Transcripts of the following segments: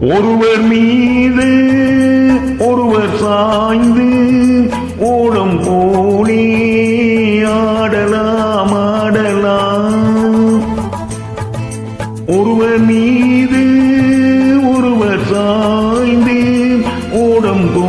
ஒருவர் மீது ஒருவர் சாய்ந்து ஓடம் போலே ஆடலாம் ஆடலாம். ஒருவர் மீது ஒருவர் சாய்ந்து ஓடம் போ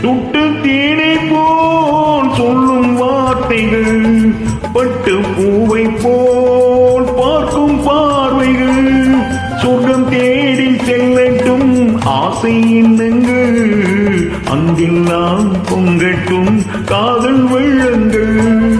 சுட்டு தேனை போல் சொல்லும் வார்த்தைகள் பட்டு பூவை போல் பார்க்கும் பார்வைகள். சொர்க்கம் தேடி செல்லட்டும் ஆசை எண்ணங்கள். அங்கெல்லாம் பொங்கட்டும் காதல் வெள்ளங்கள்.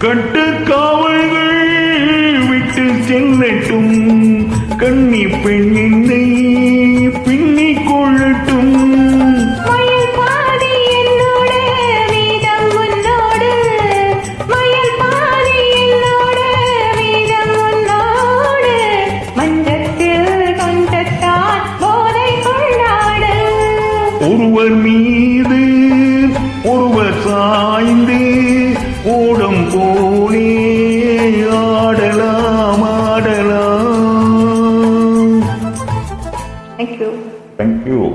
கட்டு காவல்கள் விட்டு செல்லட்டும். கன்னி பெண் என்னை பின்னிக் கொள்ளட்டும் ஒருவர் மீது ஒருவர் சாய்ந்து Thank you.